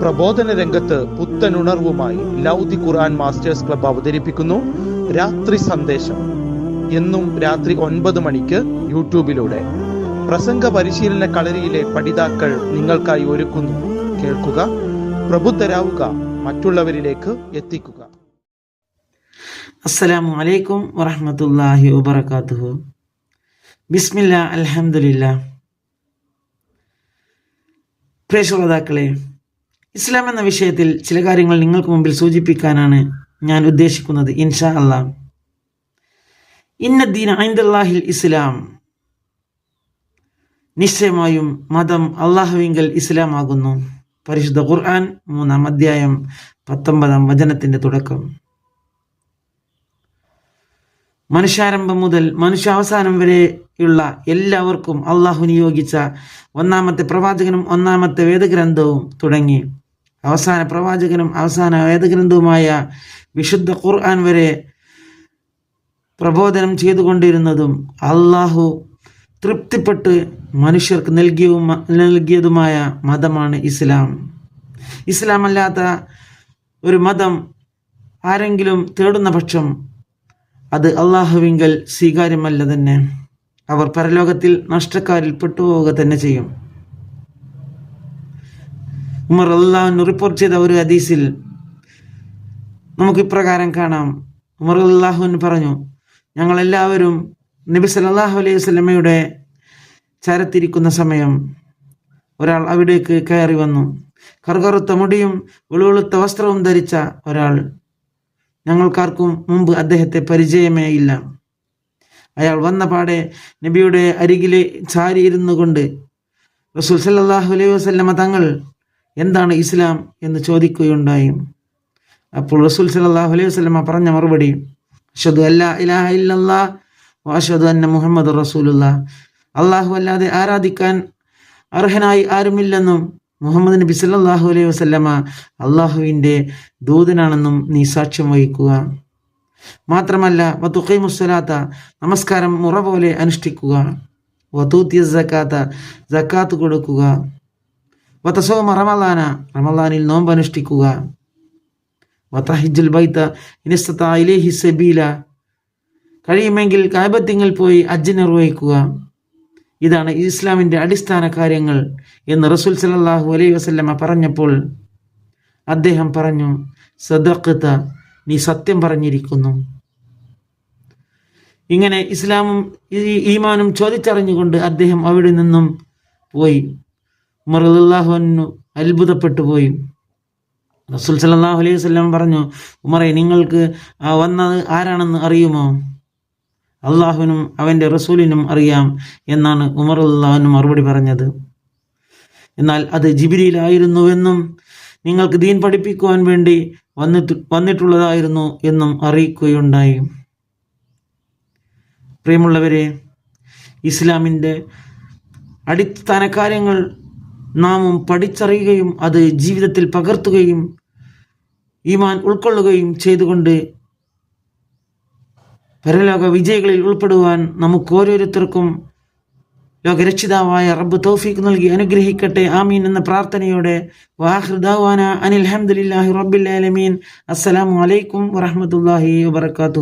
പ്രബോധന രംഗത്ത് പുത്തനുണർവുമായി ലൗദി ഖുർആൻ masters club അവതരിപ്പിക്കുന്നു. രാത്രി സന്ദേശം. എന്നും രാത്രി ഒൻപത് മണിക്ക് യൂട്യൂബിലൂടെ. പ്രസംഗ പരിശീലന കളരിയിലെ പഠിതാക്കൾ നിങ്ങൾക്കായി ഒരുക്കുന്നു. കേൾക്കുക പ്രബുദ്ധരാവുക മറ്റുള്ളവരിലേക്ക് എത്തിക്കുക. അസ്സലാമു അലൈക്കും വറഹ്മത്തുള്ളാഹി വബറകാതുഹു. ബിസ്മില്ല അലഹമുല്ല പ്രിയ ഇസ്ലാം എന്ന വിഷയത്തിൽ ചില കാര്യങ്ങൾ നിങ്ങൾക്ക് മുമ്പിൽ സൂചിപ്പിക്കാനാണ് ഞാൻ ഉദ്ദേശിക്കുന്നത് ഇൻഷാ അല്ലാ. ഇന്നദ്ദീൻ ഐന്ദല്ലാഹിൽ ഇസ്ലാം. നിശ്ചയമായും മതം അള്ളാഹുവിങ്കൽ ഇസ്ലാം ആകുന്നു പരിശുദ്ധ ഖുർആൻ മൂന്നാം അധ്യായം പത്തൊമ്പതാം വചനത്തിന്റെ തുടക്കം. മനുഷ്യാരംഭം മുതൽ മനുഷ്യാവസാനം വരെയുള്ള എല്ലാവർക്കും അള്ളാഹു നിയോഗിച്ച ഒന്നാമത്തെ പ്രവാചകനും ഒന്നാമത്തെ വേദഗ്രന്ഥവും തുടങ്ങി. അവസാന പ്രവാചകനും അവസാന വേദഗ്രന്ഥവുമായ വിശുദ്ധ ഖുർആൻ വരെ പ്രബോധനം ചെയ്തുകൊണ്ടിരുന്നതും അള്ളാഹു തൃപ്തിപ്പെട്ട് മനുഷ്യർക്ക് നൽകിയവും നൽകിയതുമായ മതമാണ് ഇസ്ലാം. ഇസ്ലാം അല്ലാത്ത ഒരു മതം ആരെങ്കിലും തേടുന്ന പക്ഷം അത് അള്ളാഹുവിങ്കൽ സ്വീകാര്യമല്ല തന്നെ. അവർ പരലോകത്തിൽ നഷ്ടക്കാരിൽ പെട്ടുപോവുക തന്നെ ചെയ്യും. ഉമർ അള്ളാഹു റിപ്പോർട്ട് ചെയ്ത ഒരു ഹദീസിൽ നമുക്ക് ഇപ്രകാരം കാണാം. ഉമർ അള്ളാഹു പറഞ്ഞു ഞങ്ങളെല്ലാവരും നബി സല്ലല്ലാഹു അലൈഹി വസ്ലമയുടെ ചരത്തിരിക്കുന്ന സമയം ഒരാൾ അവിടേക്ക് കയറി വന്നു. കറുകറുത്ത മുടിയും വെളുവെളുത്ത വസ്ത്രവും ധരിച്ച ഒരാൾ. ഞങ്ങൾക്കാർക്കും മുമ്പ് അദ്ദേഹത്തെ പരിചയമേ ഇല്ല. അയാൾ വന്ന പാടെ നബിയുടെ അരികിലെ ചാരി ഇരുന്നു കൊണ്ട് റസൂൽ സല്ലാഹു അലൈഹി വസ്ലമ തങ്ങൾ എന്താണ് ഇസ്ലാം എന്ന് ചോദിക്കുകയുണ്ടായി. അപ്പോൾ റസൂൽ സല്ലല്ലാഹു അലൈഹി വസ്ലമ പറഞ്ഞ മറുപടി അന്ന മുഹമ്മദ് റസൂലുള്ള അള്ളാഹു അല്ലാതെ ആരാധിക്കാൻ അർഹനായി ആരുമില്ലെന്നും മുഹമ്മദ് നബി സല്ലാഹു അലൈഹി വസല്ലമ അള്ളാഹുവിന്റെ ദൂതനാണെന്നും നീ സാക്ഷ്യം വഹിക്കുക. മാത്രമല്ല വത്തുഖൈമുസ്സലാത്ത നമസ്കാരം മുറ പോലെ അനുഷ്ഠിക്കുക. വതൂത്തിയ ജക്കാത്ത ജക്കാത്ത് കൊടുക്കുക. വതസോമ റമലാന റമലാനിൽ നോമ്പ് അനുഷ്ഠിക്കുക. സബീല. കഴിയുമെങ്കിൽ കായബത്തിങ്ങൾ പോയി അജ്ജ് നിർവഹിക്കുക. ഇതാണ് ഇസ്ലാമിന്റെ അടിസ്ഥാന കാര്യങ്ങൾ എന്ന് റസൂൽ സല്ലല്ലാഹു അലൈഹി വസല്ലമ പറഞ്ഞപ്പോൾ അദ്ദേഹം പറഞ്ഞു സദക്കത്ത നീ സത്യം പറഞ്ഞിരിക്കുന്നു. ഇങ്ങനെ ഇസ്ലാമും ഈമാനും ചോദിച്ചറിഞ്ഞുകൊണ്ട് അദ്ദേഹം അവിടെ നിന്നും പോയി. ഉമർ അത്ഭുതപ്പെട്ടു പോയി. റസൂൽ സല്ലല്ലാഹു അലൈഹി വസല്ലം പറഞ്ഞു ഉമറെ നിങ്ങൾക്ക് വന്നത് ആരാണെന്ന് അറിയുമോ? അള്ളാഹുവിനും അവന്റെ റസൂലിനും അറിയാം എന്നാണ് ഉമർ അള്ളാഹുവിന് മറുപടി പറഞ്ഞത്. എന്നാൽ അത് ജിബിരിയിലായിരുന്നുവെന്നും നിങ്ങൾക്ക് ദീൻ പഠിപ്പിക്കുവാൻ വേണ്ടി വന്നിട്ട് വന്നിട്ടുള്ളതായിരുന്നു എന്നും അറിയിക്കുകയുണ്ടായി. പ്രിയമുള്ളവരെ ഇസ്ലാമിന്റെ അടിസ്ഥാന കാര്യങ്ങൾ നാമും പഠിച്ചറിയുകയും അത് ജീവിതത്തിൽ പകർത്തുകയും ഈമാൻ ഉൾക്കൊള്ളുകയും ചെയ്തുകൊണ്ട് പരലോക വിജയികളിൽ ഉൾപ്പെടുവാൻ നമുക്ക് ഓരോരുത്തർക്കും ലോകരക്ഷിതാവായ റബ്ബ് തൗഫീഖ് നൽകി അനുഗ്രഹിക്കട്ടെ. ആമീൻ എന്ന പ്രാർത്ഥനയോടെ വാഹൃദാവാന അനിൽ അഹമ്മദില്ലാഹി റബ്ബിൽ ആലമീൻ. അസ്സലാമു അലൈക്കും വറഹ്മത്തുള്ളാഹി വബർക്കാത്തു